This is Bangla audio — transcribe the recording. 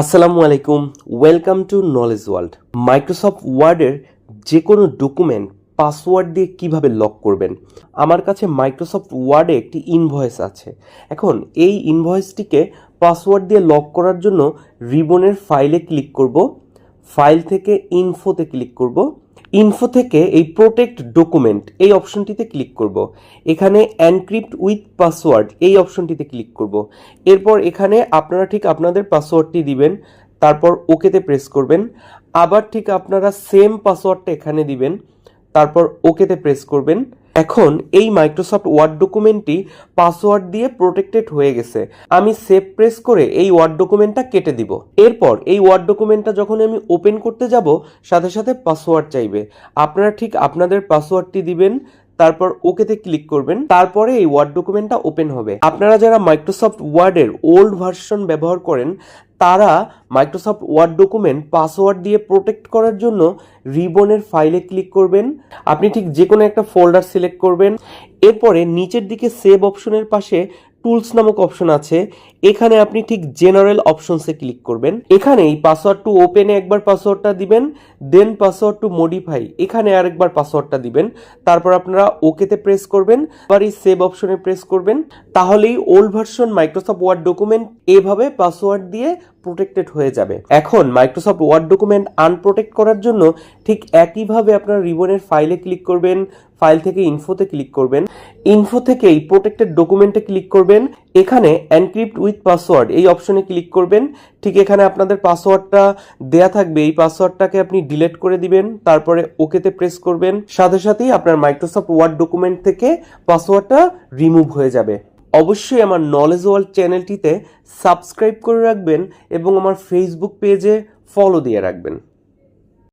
আসসালামু আলাইকুম welcome to knowledge world Microsoft ওয়ার্ডের যে কোনো ডকুমেন্ট পাসওয়ার্ড দিয়ে কীভাবে লক করবেন? আমার কাছে মাইক্রোসফট ওয়ার্ডে একটি ইনভয়েস আছে। এখন এই ইনভয়েসটিকে পাসওয়ার্ড দিয়ে লক করার জন্য রিবনের ফাইলে ক্লিক করব। ফাইল থেকে ইনফোতে ক্লিক করব। ইনফো থেকে এই প্রোটেক্ট ডকুমেন্ট এই অপশনটিতে ক্লিক করব। এখানে এনক্রিপ্ট উইথ পাসওয়ার্ড এই অপশনটিতে ক্লিক করব। এরপর এখানে আপনারা ঠিক আপনাদের পাসওয়ার্ডটি দিবেন, তারপর ওকেতে প্রেস করবেন। আবার ঠিক আপনারা সেম পাসওয়ার্ডটা এখানে দিবেন, তারপর ওকেতে প্রেস করবেন। এখন এই মাইক্রোসফট ওয়ার্ড ডকুমেন্টটি পাসওয়ার্ড দিয়ে প্রোটেক্টেড হয়ে গেছে। আমি সেভ প্রেস করে এই ওয়ার্ড ডকুমেন্টটা কেটে দিব। এরপর এই ওয়ার্ড ডকুমেন্টটা যখন আমি ওপেন করতে যাব, সাথে সাথে পাসওয়ার্ড চাইবে। আপনারা ঠিক আপনাদের পাসওয়ার্ডটি দিবেন, তারপর ওকেতে ক্লিক করবেন, তারপরে এই ওয়ার্ড ডকুমেন্টটা ওপেন হবে। আপনারা যারা মাইক্রোসফট ওয়ার্ডের ওল্ড ভার্সন ব্যবহার করেন তারা মাইক্রোসফট ওয়ার্ড ডকুমেন্ট পাসওয়ার্ড দিয়ে প্রোটেক্ট করার জন্য রিবনের ফাইলে ক্লিক করবেন। আপনি ঠিক যে কোনো একটা ফোল্ডার সিলেক্ট করবেন। এরপরে নিচের দিকে সেভ অপশনের পাশে টুলস নামক অপশন আছে। এখানে আপনি ঠিক জেনারেল অপশনসে ক্লিক করবেন। এখানে এই পাসওয়ার্ড টু ওপেনে একবার পাসওয়ার্ডটা দিবেন দেন পাসওয়ার্ড টু মডিফাই এখানে আরেকবার পাসওয়ার্ডটা দিবেন। তারপর আপনারা ওকেতে প্রেস করবেন, আবার এই সেভ অপশনে প্রেস করবেন। তাহলেই old version Microsoft Word document এভাবে পাসওয়ার্ড দিয়ে প্রোটেক্টেড হয়ে যাবে। এখন মাইক্রোসফট ওয়ার্ড ডকুমেন্ট আনপ্রোটেক্ট করার জন্য ঠিক একইভাবে আপনারা রিবনের ফাইলে ক্লিক করবেন ফাইল থেকে ইনফোতে ক্লিক করবেন। ইনফো থেকেই প্রোটেক্টেড ডকুমেন্টে ক্লিক করবেন। এখানে এনক্রিপ্ট উইথ পাসওয়ার্ড এই অপশনে ক্লিক করবেন। ঠিক এখানে আপনাদের পাসওয়ার্ডটা দেয়া থাকবে। এই পাসওয়ার্ডটাকে আপনি ডিলিট করে দিবেন, তারপরে ওকেতে প্রেস করবেন। সাথে সাথেই আপনার মাইক্রোসফট ওয়ার্ড ডকুমেন্ট থেকে পাসওয়ার্ডটা রিমুভ হয়ে যাবে। অবশ্যই আমার নলেজ ওয়ার্ল্ড চ্যানেলটিতে সাবস্ক্রাইব করে রাখবেন এবং আমার ফেসবুক পেজে ফলো দিয়ে রাখবেন।